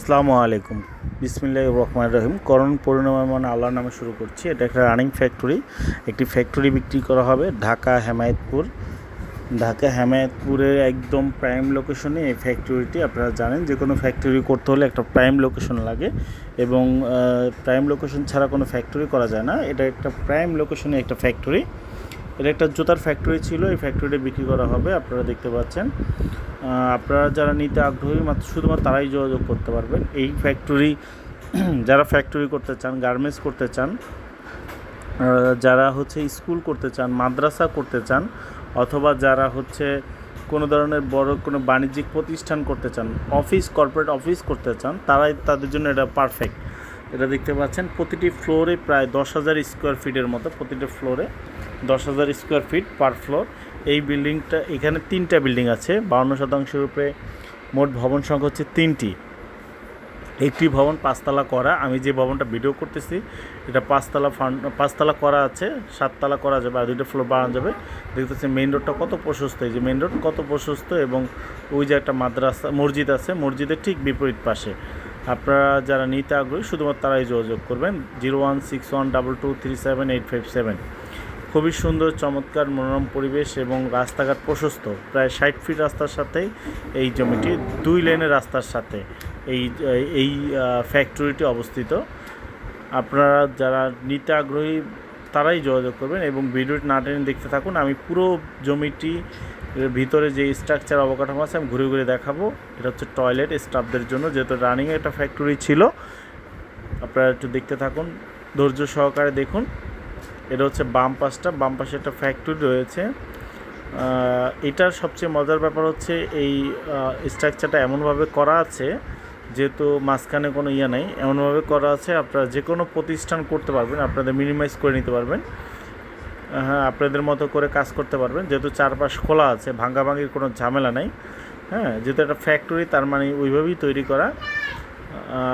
আসসালামু আলাইকুম। বিসমিল্লাহ রহমান রহিম। করণ পরিণামে আল্লাহর নামে শুরু করছি। এটা একটা রানিং ফ্যাক্টরি একটি ফ্যাক্টরি বিক্রি করা হবে ঢাকা হেমায়তপুর। ঢাকা হেমায়তপুরের একদম প্রাইম লোকেশনে এই ফ্যাক্টরিটি আপনারা জানেন যে কোনো ফ্যাক্টরি করতে হলে একটা প্রাইম লোকেশন লাগে এবং প্রাইম লোকেশন ছাড়া কোনো ফ্যাক্টরি করা যায় না। এটা একটা প্রাইম লোকেশনে একটা ফ্যাক্টরি এটা একটা জুতার ফ্যাক্টরি ছিল, এই ফ্যাক্টরিটা বিক্রি করা হবে, আপনারা দেখতে পাচ্ছেন। আপনারা যারা নিতে আগ্রহী, মাত্র শুধুমাত্র তারাই যোগাযোগ করতে পারবেন। এই ফ্যাক্টরি যারা ফ্যাক্টরি করতে চান গার্মেন্টস করতে চান যারা হচ্ছে স্কুল করতে চান, মাদ্রাসা করতে চান, অথবা যারা হচ্ছে কোনো ধরনের বড় কোনো বাণিজ্যিক প্রতিষ্ঠান করতে চান অফিস কর্পোরেট অফিস করতে চান, তারাই তাদের জন্য এটা পারফেক্ট এটা দেখতে পাচ্ছেন, প্রতিটি ফ্লোরে প্রায় দশ হাজার স্কোয়ার ফিটের মতো, প্রতিটি ফ্লোরে দশ হাজার স্কোয়ার ফিট পার ফ্লোর। এই বিল্ডিংটা, এখানে তিনটা বিল্ডিং আছে, বাউন্ন শতাংশের উপরে মোট ভবন সংখ্যা হচ্ছে তিনটি। একটি ভবন পাঁচতলা করা, আমি যে ভবনটা ভিডিও করতেছি, এটা পাঁচতলা ফান্ড পাঁচতলা করা আছে, সাততলা করা যাবে, আর দুইটা ফ্লোর বাড়ানো যাবে। দেখতেছি মেন রোডটা কত প্রশস্ত, এই যে মেইন রোড কত প্রশস্ত এবং ওই যে একটা মাদ্রাসা, মসজিদ আছে, মসজিদের ঠিক বিপরীত পাশে। আপনারা যারা নিতে আগ্রহী, শুধুমাত্র তারাই যোগাযোগ করবেন। Zero one six one, double two three seven, eight five seven. খুবই সুন্দর, চমৎকার, মনোরম পরিবেশ এবং রাস্তাঘাট প্রশস্ত। প্রায় ষাট ফিট রাস্তার সাথেই এই জমিটি, দুই লেনের রাস্তার সাথে এই এই ফ্যাক্টরিটি অবস্থিত। আপনারা যারা নিতে আগ্রহী তারাই যোগাযোগ করবেন এবং ভিডিওটি না টেনে দেখতে থাকুন। আমি পুরো জমিটি ভিতরে যে স্ট্রাকচার অবকাঠামো আছে, আমি ঘুরে ঘুরে দেখাবো। এটা হচ্ছে টয়লেট স্টাফদের জন্য, যেহেতু রানিং একটা ফ্যাক্টরি ছিল। আপনারা একটু দেখতে থাকুন, ধৈর্য সহকারে দেখুন। এটা হচ্ছে বাম পাশটা, বাম পাশে একটা ফ্যাক্টরি রয়েছে। এটার সবচেয়ে মজার ব্যাপার হচ্ছে এই স্ট্রাকচারটা এমনভাবে করা আছে যেহেতু মাঝখানে কোনো ইয়ে নেই, এমনভাবে করা আছে, আপনারা যে কোনো প্রতিষ্ঠান করতে পারবেন, আপনাদের মিনিমাইজ করে নিতে পারবেন। হ্যাঁ আপনাদের মতো করে কাজ করতে পারবেন, যেহেতু চারপাশ খোলা আছে, ভাঙ্গাভাঙ্গির কোনো ঝামেলা নেই। হ্যাঁ যেহেতু একটা ফ্যাক্টরি তার মানে ওইভাবেই তৈরি করা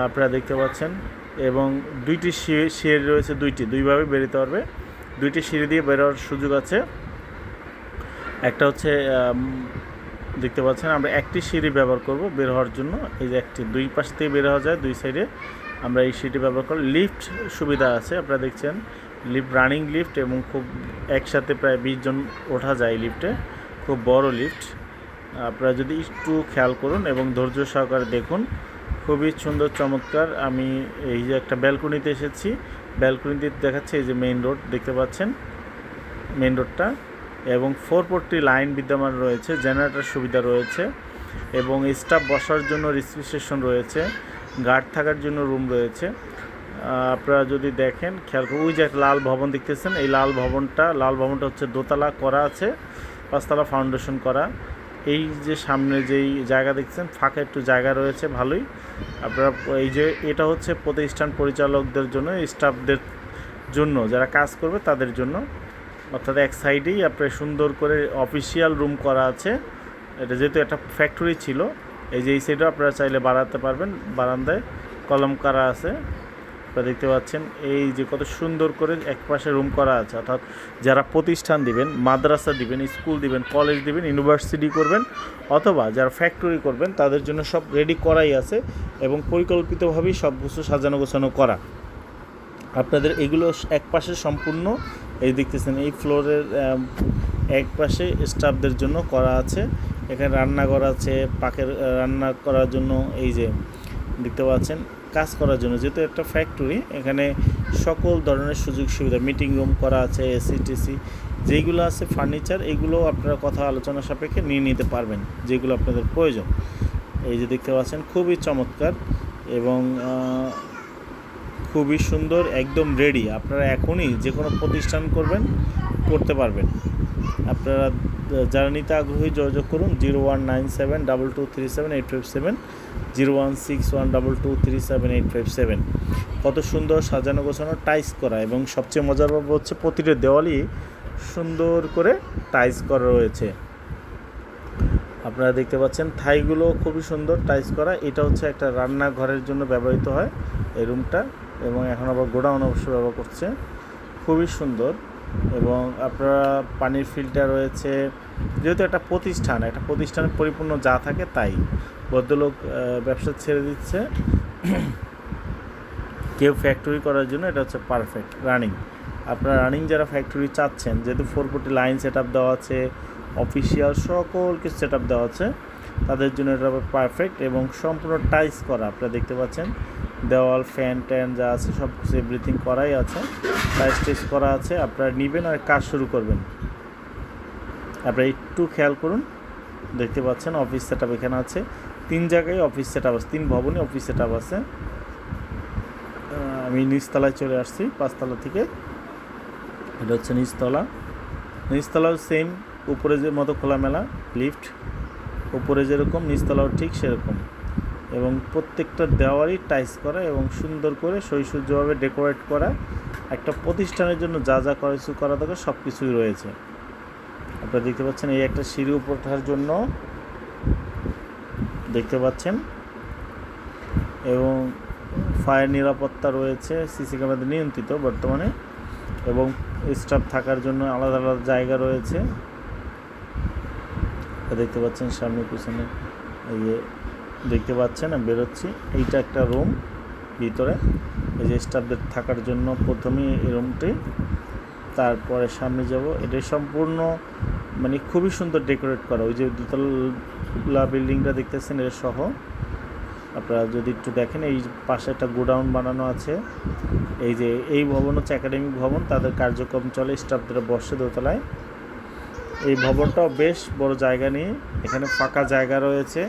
আপনারা দেখতে পাচ্ছেন। এবং দুইটি সিঁড়ি রয়েছে, দুইটি, দুইভাবে বেরোতে পারবে। দুইটি সিঁড়ি দিয়ে বেরোর সুযোগ আছে। একটা হচ্ছে দেখতে পাচ্ছেন, আমরা একটি সিঁড়ি ব্যবহার করব বের হওয়ার জন্য। এই যে একটি, দুই পাশ থেকে বের হওয়া যায়, দুই সাইডে। আমরা এই সিঁড়ি ব্যবহার করি লিফট সুবিধা আছে, আপনারা দেখছেন। লিফট, রানিং লিফট এবং খুব একসাথে প্রায় বিশ জন ওঠা যায় লিফটে। খুব বড় লিফট। আপনারা যদি একটু খেয়াল করুন এবং ধৈর্য সহকারে দেখুন, খুবই সুন্দর, চমৎকার। আমি এই যে একটা ব্যালকনিতে এসেছি। ব্যালকনিতে দেখাচ্ছে এই যে মেইন রোড, দেখতে পাচ্ছেন? মেইন রোডটা। এবং ফোর ফোরটি লাইন বিদ্যমান রয়েছে, জেনারেটর সুবিধা রয়েছে এবং স্টাফ বসার জন্য রিসিপশন রয়েছে, গার্ড থাকার জন্য রুম রয়েছে। আপনারা যদি দেখেন, খেয়াল করুন, ওই যে একটা লাল ভবন দেখতেছেন, এই লাল ভবনটা লাল ভবনটা হচ্ছে দোতলা করা আছে, পাঁচতলা ফাউন্ডেশন করা। এই যে সামনে যেই জায়গা দেখছেন ফাঁকা একটু জায়গা রয়েছে, ভালোই। আপনারা এই যে এটা হচ্ছে প্রতিষ্ঠান পরিচালকদের জন্য, স্টাফদের জন্য, যারা কাজ করবে তাদের জন্য। অর্থাৎ এক সাইডেই আপনার সুন্দর করে অফিসিয়াল রুম করা আছে। এটা যেহেতু একটা ফ্যাক্টরি ছিল, এই যে এই সাইডেও আপনারা চাইলে বাড়াতে পারবেন, বারান্দায় কলম করা আছে। আপনারা দেখতে পাচ্ছেন, এই যে কত সুন্দর করে এক পাশে রুম করা আছে। অর্থাৎ যারা প্রতিষ্ঠান দিবেন, মাদ্রাসা দিবেন, স্কুল দিবেন কলেজ দিবেন ইউনিভার্সিটি করবেন, অথবা যারা ফ্যাক্টরি করবেন, তাদের জন্য সব রেডি করাই আছে এবং পরিকল্পিতভাবেই সব কিছু সাজানো গোছানো করা। আপনাদের এগুলো এক পাশে সম্পূর্ণ এই দেখতেছেন, এই ফ্লোরের এক পাশে স্টাফদের জন্য করা আছে। এখানে রান্নাঘর আছে, পাকের রান্না করার জন্য এই যে দেখতে পাচ্ছেন, কাজ করার জন্য। যেহেতু একটা ফ্যাক্টরি এখানে সকল ধরনের সুযোগ সুবিধা মিটিং রুম করা আছে, এসি, টিসি যেগুলো আছে ফার্নিচার এগুলো আপনারা কথা আলোচনা সাপেক্ষে নিয়ে নিতে পারবেন, যেগুলো আপনাদের প্রয়োজন। এই যে দেখতে পাচ্ছেন, খুবই চমৎকার এবং খুবই সুন্দর, একদম রেডি আপনারা এখনই যে কোনো প্রতিষ্ঠান করবেন, করতে পারবেন। আপনারা, যারা নিতে আগ্রহী, যোগাযোগ করুন zero one nine seven, double two three seven, eight five seven zero one six one double two three seven, eight five seven. কত সুন্দর সাজানো, গোছানো টাইস করা এবং সবচেয়ে মজার ব্যাপার হচ্ছে প্রতিটা দেওয়ালই সুন্দর করে টাইস করা রয়েছে। আপনারা দেখতে পাচ্ছেন থাইগুলো খুবই সুন্দর টাইস করা। এটা হচ্ছে একটা রান্নাঘরের জন্য ব্যবহৃত হয়। এই রুমটা এবং এখন আবার গোডাউন অবশ্য ব্যবহার করছে। খুবই সুন্দর এবং আপনারা পানির ফিল্টার রয়েছে। যেহেতু একটা প্রতিষ্ঠান, একটা প্রতিষ্ঠানের পরিপূর্ণ যা থাকে তাই। ভদ্রলোক ব্যবসা ছেড়ে দিচ্ছে। কেউ ফ্যাক্টরি করার জন্য এটা হচ্ছে পারফেক্ট রানিং আপনারা রানিং যারা ফ্যাক্টরি চাচ্ছেন, যেহেতু ফোর ফুটি লাইন সেট আপ দেওয়া আছে অফিসিয়াল সকল কিছু সেট আপ দেওয়া আছে তাদের জন্য এটা পারফেক্ট এবং সম্পূর্ণ টাইস করা। আপনারা দেখতে পাচ্ছেন, দেওয়াল ফ্যান ট্যান যা আছে সব কিছু এভরিথিং করাই আছে। টাইস টেস করা আছে। আপনারা নেবেন আর কাজ শুরু করবেন। আপনারা একটু খেয়াল করুন। দেখতে পাচ্ছেন অফিস সেট এখানে আছে। তিন জায়গায় অফিস সেট আছে, তিন ভবনে অফিস সেট আছে। আমি নিচতলায় চলে আসছি, পাঁচতলা থেকে। এটা হচ্ছে নিচতলা। নিচতলাও সেম উপরে যে মতো খোলামেলা লিফট উপরে যেরকম, নিচতলাও ঠিক সেরকম। এবং প্রত্যেকটা দেওয়ারই টাইস করা এবং সুন্দর করে সৈসূর্যভাবে ডেকোরেট করা। একটা প্রতিষ্ঠানের জন্য যা যা কিছু করা দরকার সব কিছুই রয়েছে। আপনারা দেখতে পাচ্ছেন এই একটা সিঁড়ি উপর ওঠার জন্য দেখতে পাচ্ছেন। এবং ফায়ার নিরাপত্তা রয়েছে, সিসি ক্যামেরাতে নিয়ন্ত্রিত বর্তমানে। এবং স্টাফ থাকার জন্য আলাদা আলাদা জায়গা রয়েছে। দেখতে পাচ্ছেন, সামনে, পিছনে, এই যে দেখতে পাচ্ছেন, আমি বেরোচ্ছি। এইটা একটা রুম ভিতরে। এই যে স্টাফদের থাকার জন্য প্রথমেই এই রুমটি তারপরে সামনে যাব। এটা সম্পূর্ণ মানে খুবই সুন্দর ডেকোরেট করা। ওই যে দুতলা বিল্ডিংটা দেখতেছেন এর সহ। আপনারা যদি একটু দেখেন, এই পাশে একটা গোডাউন বানানো আছে। এই যে এই ভবন হচ্ছে একাডেমিক ভবন, তাদের কার্যক্রম চলে স্টাফদের বসে দোতলায়। এই ভবনটাও বেশ বড় জায়গা নিয়ে। এখানে ফাঁকা জায়গা রয়েছে,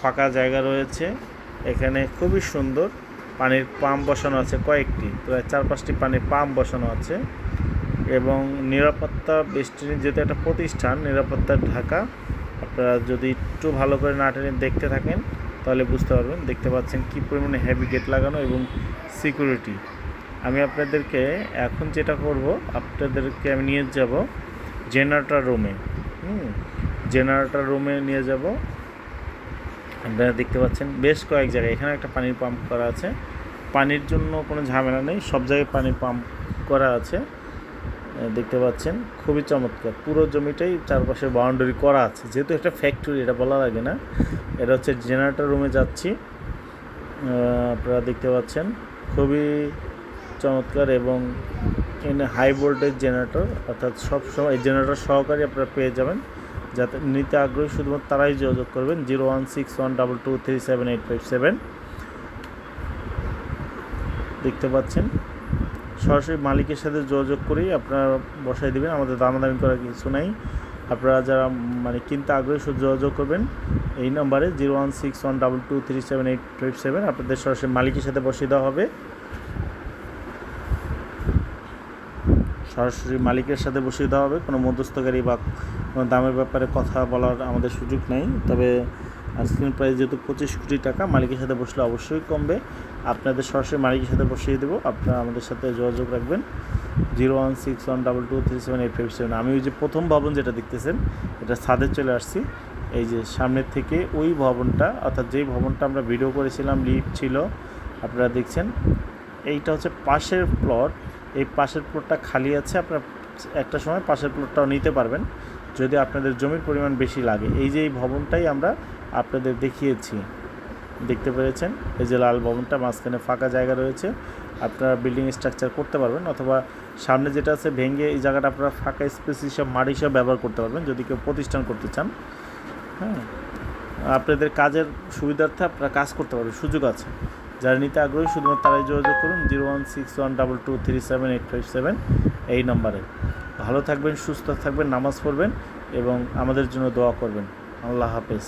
ফাঁকা জায়গা রয়েছে। এখানে খুবই সুন্দর পানির পাম্প বসানো আছে কয়েকটি, প্রায় চার পাঁচটি পানির পাম্প বসানো আছে। এবং নিরাপত্তা বেষ্টনী যেহেতু একটা প্রতিষ্ঠান নিরাপত্তার ঢাকা, আপনারা যদি একটু ভালো করে না টেনে দেখতে থাকেন, তাহলে বুঝতে পারবেন, দেখতে পাচ্ছেন কী পরিমাণে হেভি গেট লাগানো এবং সিকিউরিটি আমি আপনাদেরকে এখন যেটা করব, আপনাদেরকে আমি নিয়ে যাব জেনারেটর রুমে। হুম, জেনারেটর রুমে নিয়ে যাব। আপনারা দেখতে পাচ্ছেন বেশ কয়েক জায়গায়, এখানে একটা পানির পাম্প করা আছে। পানির জন্য কোনো ঝামেলা নেই, সব জায়গায় পানির পাম্প করা আছে। দেখতে পাচ্ছেন, খুবই চমৎকার। পুরো জমিটাই চারপাশে বাউন্ডারি করা আছে। যেহেতু একটা ফ্যাক্টরি, এটা বলা লাগে না। এটা হচ্ছে জেনারেটর রুমে যাচ্ছি। আপনারা দেখতে পাচ্ছেন, খুবই চমৎকার এবং এখানে হাই ভোল্টেজ জেনারেটর, অর্থাৎ সব সময় এই জেনারেটর সহকারে আপনারা পেয়ে যাবেন। যাতে নিতে আগ্রহী শুধুমাত্র তারাই যোগাযোগ করবেন, zero one six one double two three seven eight five seven. দেখতে পাচ্ছেন, সরাসরি মালিকের সাথে যোগাযোগ করেই আপনারা বসাই দেবেন, আমাদের দামাদামি করার কিছু নাই। আপনারা যারা মানে কিনতে আগ্রহী যোগাযোগ করবেন, এই নাম্বারে zero one six one double two three seven eight five seven, আপনাদের সরাসরি মালিকের সাথে বসিয়ে দেওয়া হবে। সরাসরি মালিকের সাথে বসিয়ে দেওয়া হবে। কোনো মধ্যস্থকারী বা কোনো দামের ব্যাপারে কথা বলার আমাদের সুযোগ নেই। তবে আইসক্রিম প্রাইস যেহেতু পঁচিশ কোটি টাকা, মালিকের সাথে বসলে অবশ্যই কমবে। আপনাদের সরাসরি মালিকের সাথে বসিয়ে দেবো। আপনারা আমাদের সাথে যোগাযোগ রাখবেন। Zero one six one double two three seven eight five seven. আমি ওই যে প্রথম ভবন যেটা দেখতেছেন, এটা ছাদে চলে আসছি। এই যে সামনের থেকে ওই ভবনটা, অর্থাৎ যেই ভবনটা আমরা ভিডিও করেছিলাম লিফট ছিল, আপনারা দেখছেন। এইটা হচ্ছে পাশের প্লট এই পাশের প্লটটা খালি আছে, আপনারা একটা সময় পাশের প্লটটাও নিতে পারবেন, যদি আপনাদের জমির পরিমাণ বেশি লাগে। এই যে এই ভবনটাই আমরা আপনাদের দেখিয়েছি, দেখতে পেরেছেন? এই যে লাল ভবনটা, মাঝখানে ফাঁকা জায়গা রয়েছে, আপনারা বিল্ডিং স্ট্রাকচার করতে পারবেন, অথবা সামনে যেটা আছে ভেঙে এই জায়গাটা আপনারা ফাঁকা স্পেস হিসাব মাঠ হিসাবে ব্যবহার করতে পারবেন, যদি কেউ প্রতিষ্ঠান করতে চান। হ্যাঁ আপনাদের কাজের সুবিধার্থে আপনারা কাজ করতে পারবেন, সুযোগ আছে। যারা নিতে আগ্রহী, শুধুমাত্র তারাই যোগাযোগ করুন, zero one six one double two three seven eight five seven, এই নম্বরে। ভালো থাকবেন, সুস্থ থাকবেন, নামাজ পড়বেন এবং আমাদের জন্য দোয়া করবেন। আল্লাহ হাফেজ।